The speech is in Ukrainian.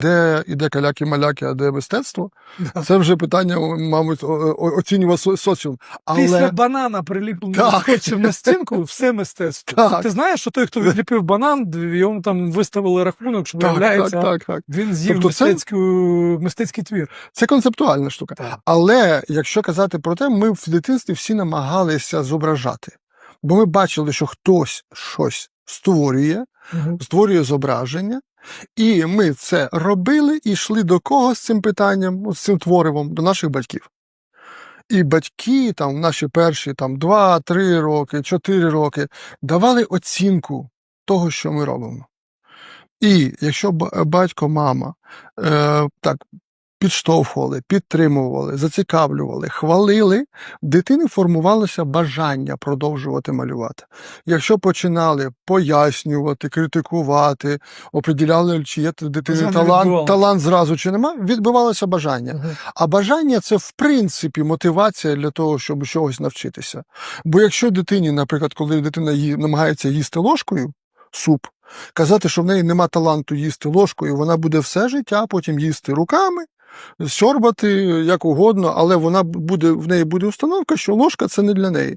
Де іде каляки-маляки, а де мистецтво? Це вже питання, мабуть, оцінював со- соціум. Після банана приліпленого скотчем на стінку, все мистецтво. Так. Ти знаєш, що той, хто відліпив банан, йому там виставили рахунок, що так, виявляється, так, так, так. він з'їв Тобто це- мистецький твір. Це концептуальна штука. Так. Але якщо казати про те, ми в дитинстві всі намагалися зображати. Бо ми бачили, що хтось щось створює, створює зображення, і ми це робили і йшли до кого з цим питанням, з цим творивом, до наших батьків. І батьки, там, наші перші там, 2-3 роки, 4 роки, давали оцінку того, що ми робимо. І якщо батько, мама е, так підштовхували, підтримували, зацікавлювали, хвалили, в дитини формувалося бажання продовжувати малювати. Якщо починали пояснювати, критикувати, оприділяли, чи є дитини талант, талант зразу чи нема, відбивалося бажання. А бажання це в принципі мотивація для того, щоб чогось навчитися. Бо якщо дитині, наприклад, коли дитина намагається їсти ложкою суп, казати, що в неї нема таланту їсти ложкою, вона буде все життя потім їсти руками, сьорбати як угодно, але вона буде в неї буде установка, що ложка це не для неї.